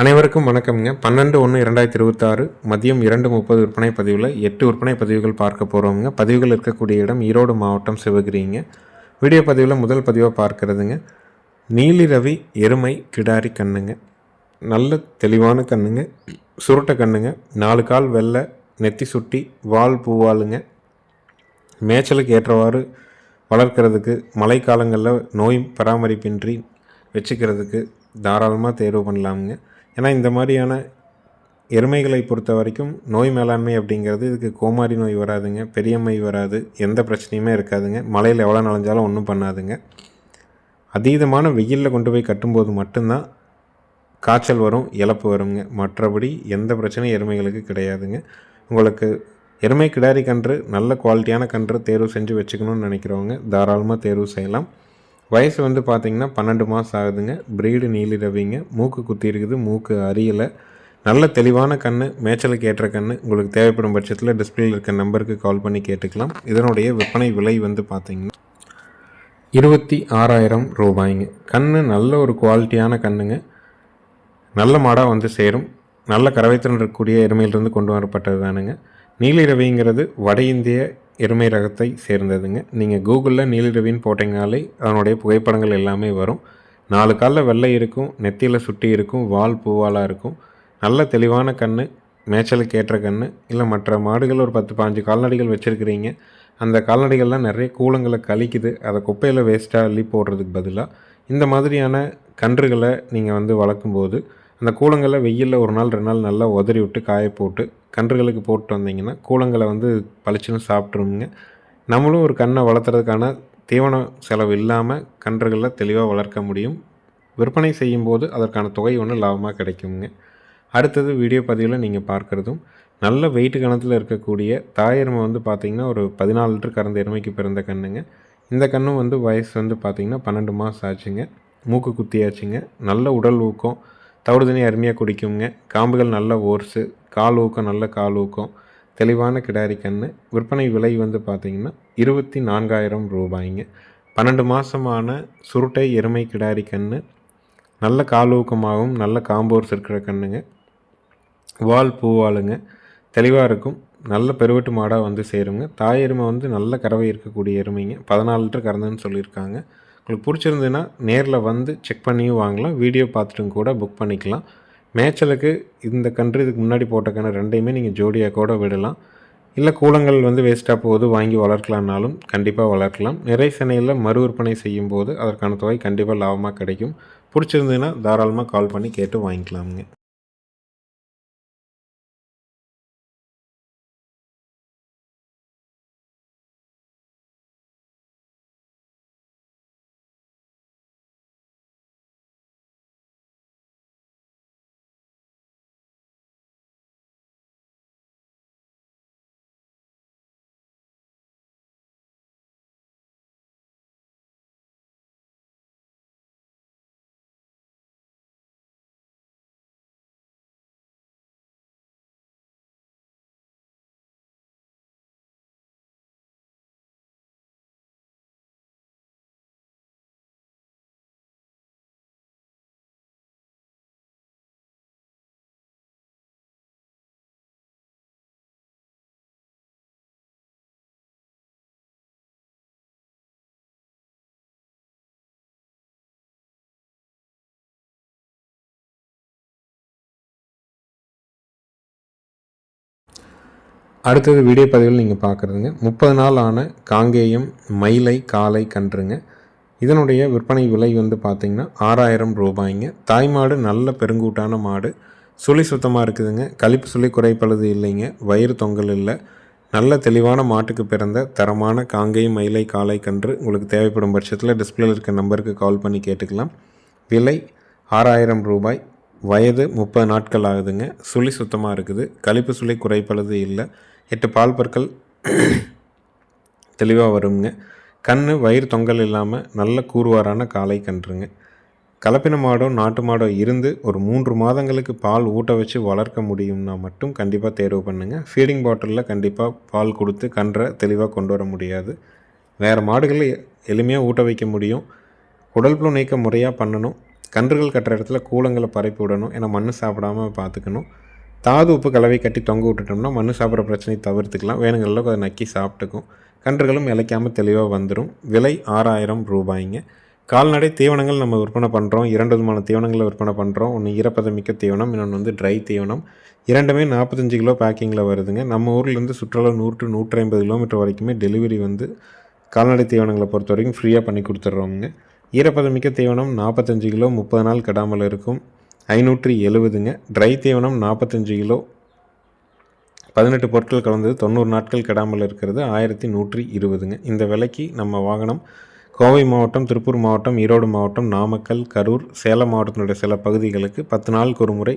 அனைவருக்கும் வணக்கம்ங்க. பன்னெண்டு ஒன்று இரண்டாயிரத்தி இருபத்தாறு மதியம் இரண்டு முப்பது விற்பனை பதிவில் எட்டு விற்பனை பதிவுகள் பார்க்க போகிறோமுங்க பதிவுகள் இருக்கக்கூடிய இடம் ஈரோடு மாவட்டம் சிவகிரிங்க. வீடியோ பதிவில் முதல் பதிவாக பார்க்கறதுங்க. நீலிரவி எருமை கிடாரி கண்ணுங்க. நல்ல தெளிவான கண்ணுங்க. சுருட்டை கண்ணுங்க. நாலு கால் வெள்ளை நெத்தி சுட்டி வால் பூவாளுங்க மேய்ச்சலுக்கு ஏற்றவாறு வளர்க்கறதுக்கு மழைக்காலங்களில் நோய் பராமரிப்பின்றி வச்சுக்கிறதுக்கு தாராளமாக தேர்வு பண்ணலாமுங்க. ஏன்னா இந்த மாதிரியான எருமைகளை பொறுத்த வரைக்கும் நோய் மேலாண்மை அப்படிங்கிறது இதுக்கு கோமாரி நோய் வராதுங்க பெரியம்மை வராது எந்த பிரச்சனையுமே இருக்காதுங்க. மழையில் எவ்வளோ நனைஞ்சாலும் ஒன்றும் பண்ணாதுங்க. அதீதமான வெயிலில் கொண்டு போய் கட்டும்போது மட்டும்தான் காய்ச்சல் வரும் இழப்பு வருங்க. மற்றபடி எந்த பிரச்சனையும் எருமைகளுக்கு கிடையாதுங்க. உங்களுக்கு எருமை கிடாரி கன்று நல்ல குவாலிட்டியான கன்று தேர்வு செஞ்சு வச்சுக்கணும்னு நினைக்கிறவங்க தாராளமாக தேர்வு செய்யலாம். வயசு வந்து பார்த்திங்கன்னா பன்னெண்டு மாதம் ஆகுதுங்க. ப்ரீடு நீலி ரவிங்க மூக்கு குத்தி இருக்குது. மூக்கு அரியலை. நல்ல தெளிவான கண் மேய்ச்சலுக்கு ஏற்ற கண் உங்களுக்கு தேவைப்படும் பட்சத்தில் டிஸ்பிளேயில் இருக்க நம்பருக்கு கால் பண்ணி கேட்டுக்கலாம். இதனுடைய விற்பனை விலை வந்து பார்த்திங்கன்னா இருபத்தி ஆறாயிரம் ரூபாய்ங்க. கண் நல்ல ஒரு குவாலிட்டியான கண்ணுங்க. நல்ல மாடாக வந்து சேரும். நல்ல கரவைத்திறன் இருக்கக்கூடிய எருமையிலிருந்து கொண்டு வரப்பட்டது தானுங்க நீலிரவிங்கிறது வட இந்திய எருமை ரகத்தை சேர்ந்ததுங்க. நீங்கள் கூகுளில் நீலிரவின்னு போட்டிங்கனாலே அதனுடைய புகைப்படங்கள் எல்லாமே வரும். நாலு காலில் வெள்ளை இருக்கும் நெத்தியில் சுட்டி இருக்கும் வால் பூவாலாக இருக்கும். நல்ல தெளிவான கண் மேய்ச்சலுக்கு ஏற்ற கண் இல்லை மற்ற மாடுகள் ஒரு பத்து பாஞ்சு கால்நடைகள் வச்சுருக்கிறீங்க. அந்த கால்நடைகள்லாம் நிறைய கூலங்களை கழிக்குது. அதை குப்பையில் வேஸ்ட்டாக அள்ளி போடுறதுக்கு பதிலாக இந்த மாதிரியான கன்றுகளை நீங்கள் வந்து வளர்க்கும்போது அந்த கூழங்களை வெயிலில் ஒரு நாள் ரெண்டு நாள் நல்லா உதறி விட்டு காய போட்டு கன்றுகளுக்கு போட்டு வந்தீங்கன்னா கூலங்களை வந்து பளிச்சுன்னு சாப்பிட்ருங்க நம்மளும் ஒரு கண்ணை வளர்த்துறதுக்கான தீவன செலவு இல்லாமல் கன்றுகளில் தெளிவாக வளர்க்க முடியும். விற்பனை செய்யும்போது அதற்கான தொகை ஒன்று லாபமாக கிடைக்குங்க. அடுத்தது வீடியோ பதிவில் நீங்கள் பார்க்குறதும் நல்ல வெயிட்டு கணத்தில் இருக்கக்கூடிய தாயெருமை வந்து பார்த்திங்கன்னா ஒரு பதினாலு லிட்டர் கறந்த எருமைக்கு பிறந்த கண்ணுங்க. இந்த கண்ணும் வந்து வயசு வந்து பார்த்திங்கன்னா பன்னெண்டு மாதம் ஆச்சுங்க. மூக்கு குத்தியாச்சுங்க. நல்ல உடல் ஊக்கம் தவிடு தண்ணி அருமையாக குடிக்குங்க. காம்புகள் நல்ல ஓர்ஸு கால் ஊக்கம் நல்ல கால் ஊக்கம் தெளிவான கிடாரி கன்று விற்பனை விலை வந்து பார்த்திங்கன்னா இருபத்தி நான்காயிரம் ரூபாய்ங்க. பன்னெண்டு மாதமான சுருட்டை எருமை கிடாரி கன்று நல்ல கால் ஊக்கமாகவும் நல்ல காம்போர்ஸ் இருக்கிற கண்ணுங்க. வால் பூவாளுங்க. தெளிவாக இருக்கும். நல்ல பெருவெட்டு மாடாக வந்து சேருங்க. தாய் எருமை வந்து நல்ல கறவை இருக்கக்கூடிய எருமைங்க. பதினாலு லிட்டர் கறந்துன்னு சொல்லியிருக்காங்க. உங்களுக்கு பிடிச்சிருந்ததுன்னா நேரில் வந்து செக் பண்ணியும் வாங்கலாம் வீடியோ பார்த்துட்டும் கூட புக் பண்ணிக்கலாம். மேட்சலுக்கு இந்த கன்று இதுக்கு முன்னாடி போட்ட ரெண்டையுமே நீங்கள் ஜோடியாக கூட விடலாம். இல்லை கூலங்கள் வந்து வேஸ்ட்டாக போகுது வாங்கி வளர்க்கலான்னாலும் கண்டிப்பாக வளர்க்கலாம். நிறை சென்னையில் மறு விற்பனை செய்யும் போது அதற்கான தொகை கண்டிப்பாக லாபமாக கிடைக்கும். பிடிச்சிருந்ததுன்னா தாராளமாக கால் பண்ணி கேட்டு வாங்கிக்கலாமுங்க. அடுத்தது வீடியோ பதிவில் நீங்கள் பார்க்குறதுங்க முப்பது நாள் ஆன காங்கேயம் மயிலை காலை கன்றுங்க. இதனுடைய விற்பனை விலை வந்து பார்த்திங்கன்னா ஆறாயிரம் ரூபாய்ங்க. தாய் மாடு நல்ல பெருங்கூட்டான மாடு. சுழி சுத்தமாக இருக்குதுங்க. கழிப்பு சுழி குறைப்பழுது இல்லைங்க. வயிறு தொங்கல் இல்லை. நல்ல தெளிவான மாட்டுக்கு பிறந்த தரமான காங்கேயம் மயிலை காலை கன்று உங்களுக்கு தேவைப்படும் பட்சத்தில் டிஸ்பிளேல இருக்க நம்பருக்கு கால் பண்ணி கேட்டுக்கலாம். விலை ஆறாயிரம் ரூபாய். வயது முப்பது நாட்கள் ஆகுதுங்க. சுழி சுத்தமாக இருக்குது. கழிப்பு சுழி குறைப்பழுது இல்லை. எட்டு பால் பற்கள் தெளிவாக வருங்க. கண் வயிறு தொங்கல் இல்லாமல் நல்ல கூறுவாரான காலை கன்றுங்க. கலப்பின மாடோ நாட்டு மாடோ இருந்து ஒரு மூன்று மாதங்களுக்கு பால் ஊட்ட வச்சு வளர்க்க முடியும்னா மட்டும் கண்டிப்பாக தேர்வு பண்ணுங்கள் ஃபீடிங் பாட்டிலில் கண்டிப்பாக பால் கொடுத்து கன்றை தெளிவாக கொண்டு வர முடியாது. வேறு மாடுகளை எளிமையாக ஊட்ட வைக்க முடியும். உடல் புழு நீக்க முறையாக பண்ணணும். கன்றுகள் கட்டுற இடத்துல கூலங்களை பரப்பி விடணும். ஏன்னா மண் சாப்பிடாம பார்த்துக்கணும் தாது உப்பு கலவை கட்டி தொங்க விட்டுட்டோம்னா மண் சாப்பிட்ற பிரச்சனையை தவிர்த்துக்கலாம். வேணுங்கிற அதை நக்கி சாப்பிட்டுக்கும். கன்றுகளும் இலைக்காமல் தெளிவாக வந்துடும் விலை ஆறாயிரம் ரூபாய்ங்க. கால்நடை தீவனங்கள் நம்ம விற்பனை பண்ணுறோம் இரண்டு விதமான தீவனங்களை விற்பனை பண்ணுறோம் ஒன்று ஈரப்பதமிக்க தீவனம் இன்னொன்று வந்து ட்ரை தீவனம். இரண்டுமே நாற்பத்தஞ்சு கிலோ பேக்கிங்கில் வருதுங்க. நம்ம ஊர்லேருந்து சுற்றுலா நூறு டு நூற்றி ஐம்பது கிலோமீட்டர் வரைக்குமே டெலிவரி வந்து கால்நடை தீவனங்களை பொறுத்த வரைக்கும் ஃப்ரீயாக பண்ணி கொடுத்துட்றோங்க ஈரப்பதமிக்க தீவனம் நாற்பத்தஞ்சு கிலோ முப்பது நாள் கெடாமல் இருக்கும். ஐநூற்றி எழுபதுங்க. ட்ரை தீவனம் நாற்பத்தஞ்சு கிலோ. பதினெட்டு பொருட்கள் கலந்தது தொண்ணூறு நாட்கள் கெடாமல் இருக்கிறது ஆயிரத்தி நூற்றி இருபதுங்க. இந்த விலைக்கு நம்ம வாகனம் கோவை மாவட்டம் திருப்பூர் மாவட்டம் ஈரோடு மாவட்டம் நாமக்கல் கரூர் சேலம் மாவட்டத்தினுடைய சில பகுதிகளுக்கு பத்து நாளுக்கு ஒரு முறை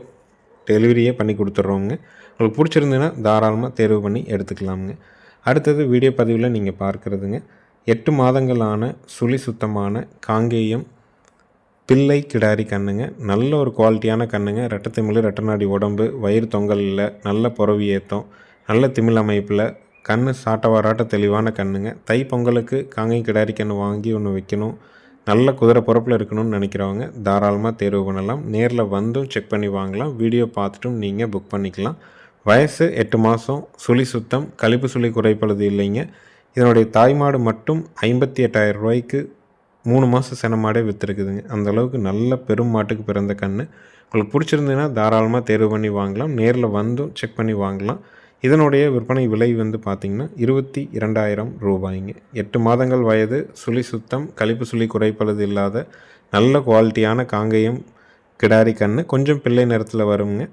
டெலிவரியே பண்ணி கொடுத்துட்றோங்க உங்களுக்கு பிடிச்சிருந்துன்னா தாராளமாக தேர்வு பண்ணி எடுத்துக்கலாமுங்க. அடுத்தது வீடியோ பதிவில் நீங்கள் பார்க்குறதுங்க. எட்டு மாதங்களான சுழி சுத்தமான காங்கேயம் பிள்ளை கிடாரி கண்ணுங்க. நல்ல ஒரு குவாலிட்டியான கண்ணுங்க. ரெட்டை திமிழ் ரெட்டநாடி உடம்பு வயிறு தொங்கல் இல்லை நல்ல புறவி ஏற்றம் நல்ல திமிழ் அமைப்பில் கண் சாட்ட வராட்ட தெளிவான கண்ணுங்க. தை பொங்கலுக்கு காங்கை கிடாரி கன்று வாங்கி ஒன்று வைக்கணும். நல்ல குதிரை பொறப்பில் இருக்கணும்னு நினைக்கிறவங்க தாராளமாக தேர்வு பண்ணலாம். நேரில் வந்தும் செக் பண்ணி வாங்கலாம். வீடியோ பார்த்துட்டும் நீங்கள் புக் பண்ணிக்கலாம். வயசு எட்டு மாதம் சுழி சுத்தம். கழிப்பு சுழி குறைப்பழுது இல்லைங்க. இதனுடைய தாய்மாடு மட்டும் ஐம்பத்தி எட்டாயிரம் ரூபாய்க்கு மூணு மாதம் சென மாடே விற்றுருக்குதுங்க அந்தளவுக்கு நல்ல பெரும் மாட்டுக்கு பிறந்த கன்று உங்களுக்கு பிடிச்சிருந்ததுன்னா தாராளமாக தேர்வு பண்ணி வாங்கலாம். நேரில் வந்தும் செக் பண்ணி வாங்கலாம். இதனுடைய விற்பனை விலை வந்து பார்த்திங்கன்னா இருபத்தி இரண்டாயிரம் ரூபாய்ங்க. எட்டு மாதங்கள் வயது சுழி சுத்தம் கழிப்பு சுழி குறைப்பளது இல்லாத நல்ல குவாலிட்டியான காங்கேயம் கிடாரி கன்று கொஞ்சம் பிள்ளை நிறத்தில் வருங்க.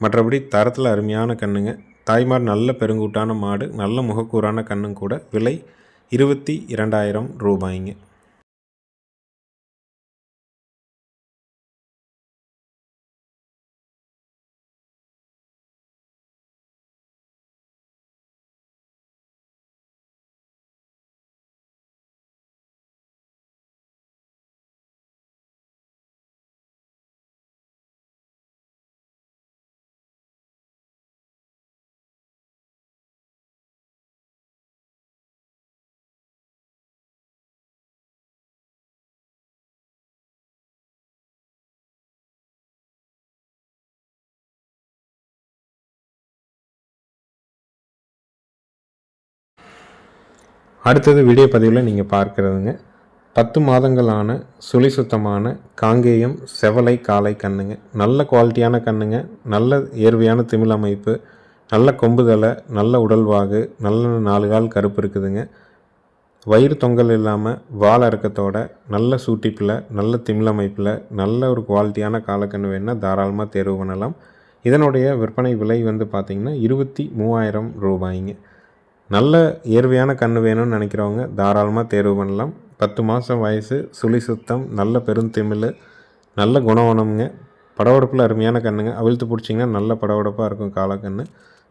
மற்றபடி தரத்தில் அருமையான கண்ணுங்க. தாய்மார் நல்ல பெருங்கூட்டான மாடு நல்ல முகக்கூறான கண்ணும் கூட. விலை இருபத்தி இரண்டாயிரம் ரூபாய்ங்க. அடுத்தது வீடியோ பதிவில் நீங்கள் பார்க்குறதுங்க. பத்து மாதங்களான சுழி சுத்தமான காங்கேயம் செவலை காலை கண்ணுங்க. நல்ல குவாலிட்டியான கண்ணுங்க. நல்ல ஏர்வையான திமிழ் அமைப்பு. நல்ல கொம்புதலை நல்ல உடல்வாகு நல்ல நாலு கால் கருப்பு இருக்குதுங்க. வயிறு தொங்கல் இல்லாமல் வால் இறக்கத்தோட நல்ல சூட்டிப்பில் நல்ல திமிழ் அமைப்பில் நல்ல ஒரு குவாலிட்டியான காலக்கன்று வேணால் தாராளமாக தேர்வு பண்ணலாம். இதனுடைய விற்பனை விலை வந்து பார்த்திங்கன்னா இருபத்தி மூவாயிரம் ரூபாய்ங்க. நல்ல இயற்கையான கன்று வேணும்னு நினைக்கிறவங்க தாராளமாக தேர்வு பண்ணலாம். பத்து மாதம் வயசு சுழி சுத்தம் நல்ல பெருந்திமிழ் நல்ல குணவனம்ங்க. படவடப்பில் அருமையான கண்ணுங்க. அவிழ்த்து பிடிச்சிங்கன்னா நல்ல படவடப்பாக இருக்கும் காலக்கன்று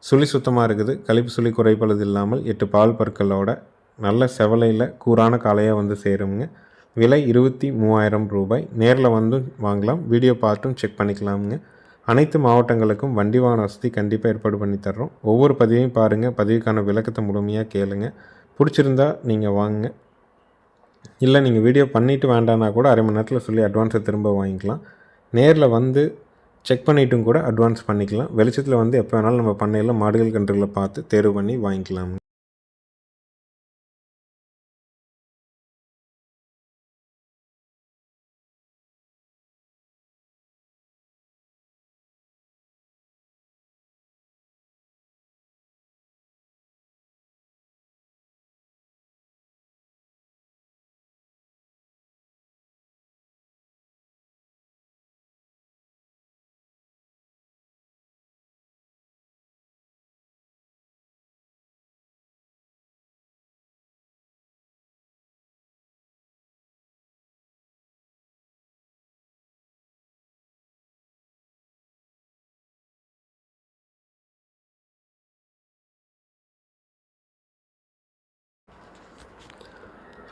சுழி சுத்தமாக இருக்குது. கழிப்பு சுழி குறைப்பழுது இல்லாமல் எட்டு பால் பற்களோட நல்ல செவலையில் கூறான காலையாக வந்து சேருங்க விலை இருபத்தி மூவாயிரம் ரூபாய். நேரில் வந்தும் வாங்கலாம். வீடியோ பார்த்தும் செக் பண்ணிக்கலாமுங்க. அனைத்து மாவட்டங்களுக்கும் வண்டி வாகன வசதி கண்டிப்பாக ஏற்பாடு பண்ணி தர்றோம். ஒவ்வொரு பதிவையும் பாருங்கள் பதிவுக்கான விளக்கத்தை முழுமையாக கேளுங்க. பிடிச்சிருந்தா நீங்கள் வாங்குங்க. இல்லை நீங்கள் வீடியோ பண்ணிவிட்டு வேண்டான்னா கூட அரை மணி நேரத்தில் சொல்லி அட்வான்ஸை திரும்ப வாங்கிக்கலாம். நேரில் வந்து செக் பண்ணிட்டும் கூட அட்வான்ஸ் பண்ணிக்கலாம். வெளிச்சத்தில் வந்து எப்போ வேணாலும் நம்ம பண்ணையில் மாடுகள் கன்றுகளை பார்த்து தேர்வு பண்ணி வாங்கிக்கலாம்.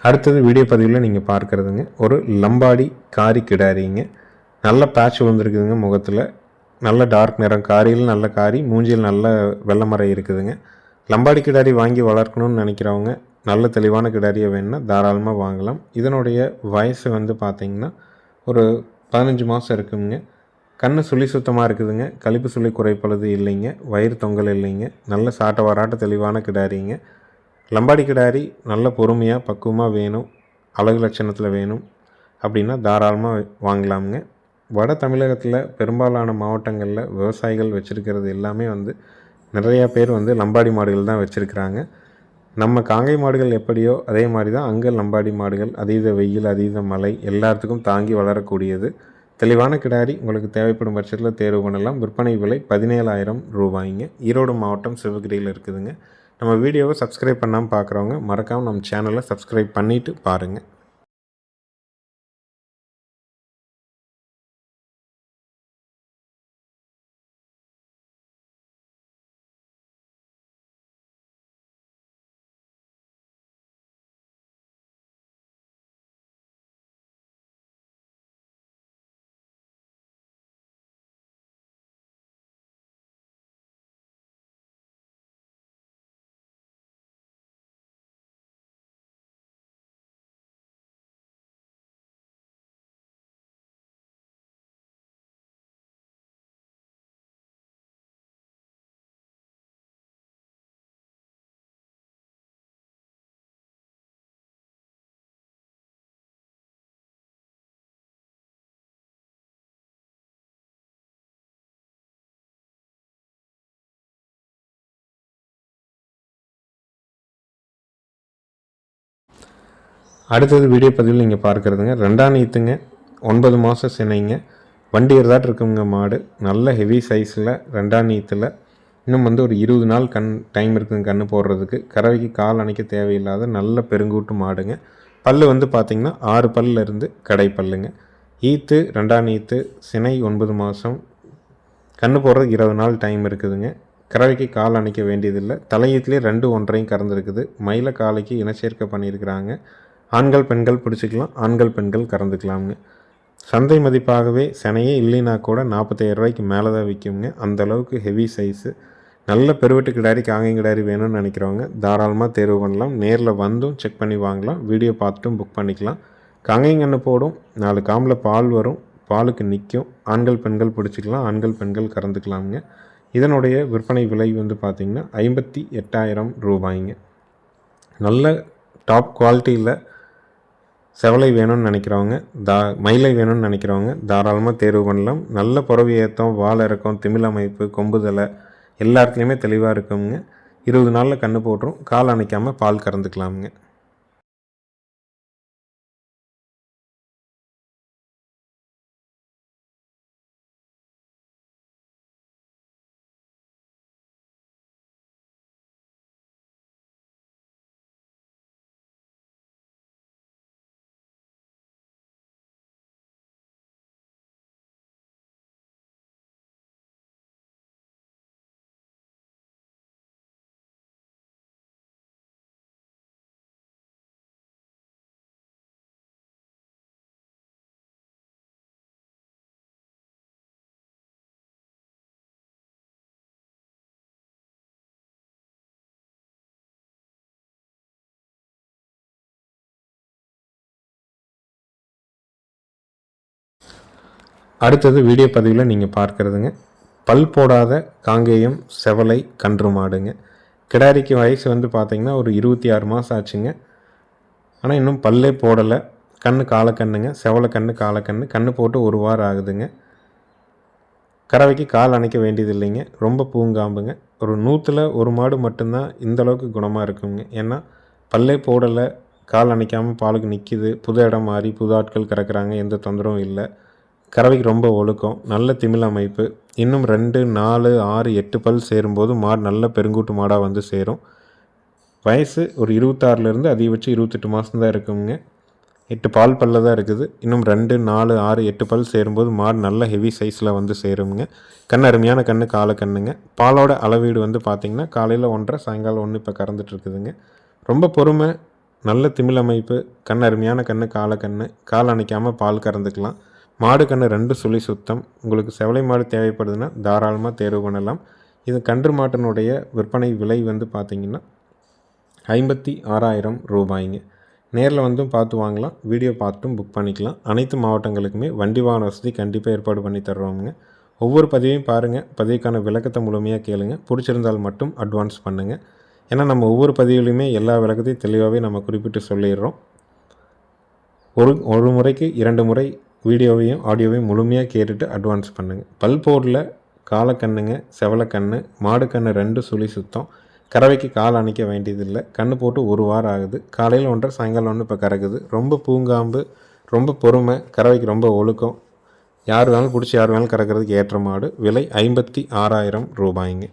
அடுத்தது வீடியோ பதிவில் நீங்கள் பார்க்குறதுங்க. ஒரு லம்பாடி காரி கிடாரிங்க. நல்ல பேட்ச் விழுந்துருக்குதுங்க முகத்தில். நல்ல டார்க் நிறம். காரியில் நல்ல காரி மூஞ்சியில் நல்ல வெள்ளமறை இருக்குதுங்க. லம்பாடி கிடாரி வாங்கி வளர்க்கணும்னு நினைக்கிறவங்க நல்ல தெளிவான கிடாரியை வேணுன்னா தாராளமாக வாங்கலாம். இதனுடைய வயசு வந்து பார்த்திங்கன்னா ஒரு பதினஞ்சு மாதம் இருக்குங்க. கண்ணு சுழி சுத்தமாக இருக்குதுங்க. கழிப்பு சுழி குறைப்பழுது இல்லைங்க. வயிறு தொங்கல் இல்லைங்க. நல்ல சாட்ட வராட்ட தெளிவான கிடாரிங்க. லம்பாடி கிடாரி நல்ல பொறுமையாக பக்குவமாக வேணும் அழகு லட்சணத்தில் வேணும் அப்படின்னா தாராளமாக வாங்கலாமுங்க. வட தமிழகத்தில் பெரும்பாலான மாவட்டங்களில் விவசாயிகள் வச்சுருக்கிறது எல்லாமே வந்து நிறையா பேர் வந்து லம்பாடி மாடுகள் தான் வச்சுருக்கிறாங்க. நம்ம காங்கை மாடுகள் எப்படியோ அதே மாதிரி தான் அங்கே லம்பாடி மாடுகள் அதீத வெயில் அதீத மழை எல்லாத்துக்கும் தாங்கி வளரக்கூடியது. தெளிவான கிடாரி உங்களுக்கு தேவைப்படும் பட்சத்தில் தேர்வு பண்ணலாம். விற்பனை விலை பதினேழாயிரம் ரூபாய்ங்க. ஈரோடு மாவட்டம் சிவகிரியில் இருக்குதுங்க. நம்ம வீடியோவை சப்ஸ்கிரைப் பண்ணாமல் பார்க்குறவங்க மறக்காமல் நம்ம சேனலை சப்ஸ்கிரைப் பண்ணிவிட்டு பாருங்கள் அடுத்தது வீடியோ பதிவில் நீங்கள் பார்க்குறதுங்க. ரெண்டாம் நீத்துங்க. ஒன்பது மாதம் சினைங்க. வண்டி இருந்தாட்டு இருக்குங்க மாடு. நல்ல ஹெவி சைஸில் ரெண்டாம் நீத்தில். இன்னும் வந்து ஒரு இருபது நாள் கண் டைம் இருக்குங்க கன்று போடுறதுக்கு. கறவைக்கு கால் அணைக்க தேவையில்லாத நல்ல பெருங்கூட்டு மாடுங்க. பல்லு வந்து பார்த்திங்கன்னா ஆறு பல்லுல இருந்து கடை பல்லுங்க. ஈத்து ரெண்டாம் ஈத்து சினை ஒன்பது மாதம் கன்று போடுறதுக்கு இருபது நாள் டைம் இருக்குதுங்க. கறவைக்கு கால் அணைக்க வேண்டியதில்லை. தலையீத்துலேயே ரெண்டு ஒன்றையும் கறந்துருக்குது. மயில காலைக்கு இனச்சேர்க்கை பண்ணியிருக்கிறாங்க. ஆண்கள் பெண்கள் பிடிச்சிக்கலாம் ஆண்கள் பெண்கள் கறந்துக்கலாமுங்க சந்தை மதிப்பாகவே செனையே இல்லைன்னா கூட நாற்பத்தாயிரம் ரூபாய்க்கு மேலே தான் விற்குங்க அந்த அளவுக்கு ஹெவி சைஸு நல்ல பெருவெட்டு கிடாரி காங்கை கிடாரி வேணும்னு நினைக்கிறவங்க தாராளமாக தேர்வு பண்ணலாம். நேரில் வந்தும் செக் பண்ணி வாங்கலாம். வீடியோ பார்த்துட்டும் புக் பண்ணிக்கலாம். காங்கைங்கன்னு போடும். நாலு காம்பில் பால் வரும். பாலுக்கு நிற்கும் ஆண்கள் பெண்கள் பிடிச்சிக்கலாம். ஆண்கள் பெண்கள் கறந்துக்கலாமுங்க இதனுடைய விற்பனை விலை வந்து பார்த்திங்கன்னா ஐம்பத்தி எட்டாயிரம் ரூபாய்ங்க. நல்ல டாப் குவாலிட்டியில் செவலை வேணும்னு நினைக்கிறவங்க தா மயிலை வேணும்னு நினைக்கிறவங்க தாராளமாக தேர்வு பண்ணலாம். நல்ல புறவி ஏற்றம் வால் இறக்கம் திமிழ் அமைப்பு கொம்புதலை எல்லா இடத்துலையுமே தெளிவாக இருக்குங்க. இருபது நாளில் கன்று போட்டுரும். கால் அணைக்காமல் பால் கறந்துக்கலாமுங்க. அடுத்தது வீடியோ பதிவில் நீங்கள் பார்க்குறதுங்க. பல் போடாத காங்கேயம் செவலை கன்று மாடுங்க. கிடாரிக்கு வயசு வந்து பார்த்திங்கன்னா ஒரு இருபத்தி ஆறு மாதம் ஆச்சுங்க. ஆனால் இன்னும் பல்லே போடலை. கண்ணு காலக்கண்ணுங்க செவலை கண்ணு காலக்கண்ணு கண்ணு போட்டு ஒரு வாரம் ஆகுதுங்க. கறவைக்கு கால் அணைக்க வேண்டியது இல்லைங்க ரொம்ப பூங்காம்புங்க. ஒரு நூற்றில் ஒரு மாடு மட்டும்தான் இந்த அளவுக்கு குணமாக இருக்குங்க. ஏன்னா பல்லே போடலை. கால் அணைக்காமல் பாலுக்கு நிற்கிது புது இடம் மாறி புது ஆட்கள் கறக்குறாங்க. எந்த தொந்தரவும் இல்லை. கறவைக்கு ரொம்ப ஒழுக்கம் நல்ல திமிழ் அமைப்பு. இன்னும் ரெண்டு நாலு ஆறு எட்டு பல் சேரும்போது மாடு நல்ல பெருங்கூட்டு மாடாக வந்து சேரும். வயசு ஒரு இருபத்தாறுலேருந்து அதிகபட்சம் இருபத்தெட்டு மாதம் தான் இருக்குங்க. எட்டு பால் பல்ல தான் இருக்குது. இன்னும் ரெண்டு நாலு ஆறு எட்டு பல் சேரும்போது மாடு நல்ல ஹெவி சைஸில் வந்து சேருங்க கண் அருமையான கண்ணு காலை கண்ணுங்க. பாலோட அளவீடு வந்து பார்த்திங்கன்னா காலையில் ஒன்றரை சாயங்காலம் ஒன்று இப்போ கறந்துட்டு இருக்குதுங்க. ரொம்ப பொறுமை நல்ல திமிழ் அமைப்பு கண் அருமையான கண்ணு காலை கண்ணு. கால் அணைக்காமல் பால் கறந்துக்கலாம். மாடு கன்று ரெண்டு சுழி சுத்தம். உங்களுக்கு செவலை மாடு தேவைப்படுதுன்னா தாராளமாக தேர்வு பண்ணலாம். இது கன்று மாட்டினுடைய விற்பனை விலை வந்து பார்த்திங்கன்னா ஐம்பத்தி ஆறாயிரம் ரூபாய்ங்க. நேரில் வந்தும் பார்த்து வாங்கலாம். வீடியோ பார்த்தும் புக் பண்ணிக்கலாம். அனைத்து மாவட்டங்களுக்குமே வண்டி வாகன வசதி கண்டிப்பாக ஏற்பாடு பண்ணி தருவோங்க ஒவ்வொரு பதிவையும் பாருங்கள் பதிவுக்கான விளக்கத்தை முழுமையாக கேளுங்க. பிடிச்சிருந்தால் மட்டும் அட்வான்ஸ் பண்ணுங்கள் ஏன்னா நம்ம ஒவ்வொரு பதிவுலையுமே எல்லா விளக்கத்தையும் தெளிவாகவே நம்ம குறிப்பிட்டு சொல்லிடுறோம். ஒரு ஒரு முறைக்கு இரண்டு முறை வீடியோவையும் ஆடியோவையும் முழுமையாக கேட்டுட்டு அட்வான்ஸ் பண்ணுங்கள் பல் போர்டில் காலக்கண்ணுங்க செவலக்கண்ணு மாடுக்கண்ணு ரெண்டு சுழி சுத்தம். கறவைக்கு கால் அணைக்க வேண்டியதில்லை. கண்ணு போட்டு ஒரு வாரம் ஆகுது. காலையில் ஒன்றரை சாயங்காலம் ஒன்று இப்போ கறக்குது. ரொம்ப பூங்காம்பு ரொம்ப பொறுமை கறவைக்கு ரொம்ப ஒழுக்கம். யார் வேணாலும் பிடிச்சி யார் வேணாலும் கறக்கிறதுக்கு ஏற்ற மாடு. விலை ஐம்பத்தி ஆறாயிரம் ரூபாய்ங்க.